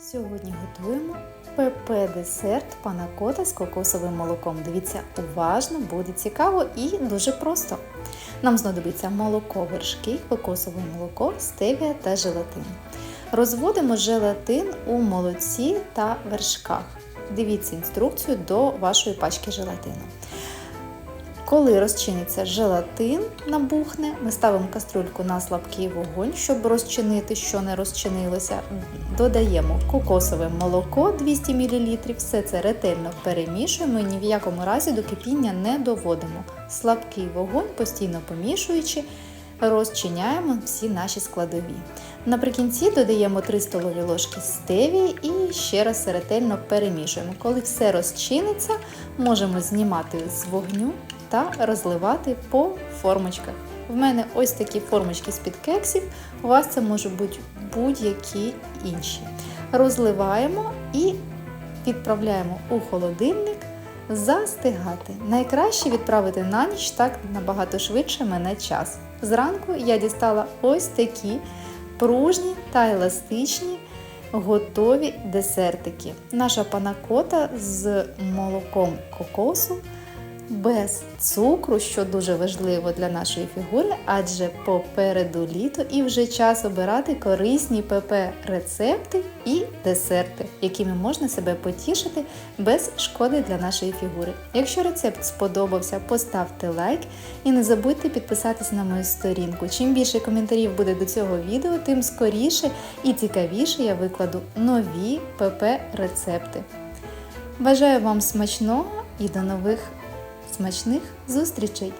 Сьогодні готуємо ПП-десерт панакота з кокосовим молоком. Дивіться, уважно, буде цікаво і дуже просто. Нам знадобиться молоко вершки, кокосове молоко, стевія та желатин. Розводимо желатин у молоці та вершках. Дивіться інструкцію до вашої пачки желатину. Коли розчиниться желатин, набухне, ми ставимо кастрюльку на слабкий вогонь, щоб розчинити, що не розчинилося. Додаємо кокосове молоко 200 мл, все це ретельно перемішуємо і ні в якому разі до кипіння не доводимо. Слабкий вогонь, постійно помішуючи, розчиняємо всі наші складові. Наприкінці додаємо 3 столові ложки стевії і ще раз ретельно перемішуємо. Коли все розчиниться, можемо знімати з вогню та розливати по формочках. В мене ось такі формочки з-під кексів, у вас це можуть бути будь-які інші. Розливаємо і відправляємо у холодильник застигати. Найкраще відправити на ніч, так набагато швидше мене час. Зранку я дістала ось такі пружні та еластичні готові десертики. Наша панакота з молоком кокосу без цукру, що дуже важливо для нашої фігури, адже попереду літо і вже час обирати корисні ПП рецепти і десерти, якими можна себе потішити без шкоди для нашої фігури. Якщо рецепт сподобався, поставте лайк і не забудьте підписатися на мою сторінку. Чим більше коментарів буде до цього відео, тим скоріше і цікавіше я викладу нові ПП рецепти. Бажаю вам смачного і до нових смачних зустрічей!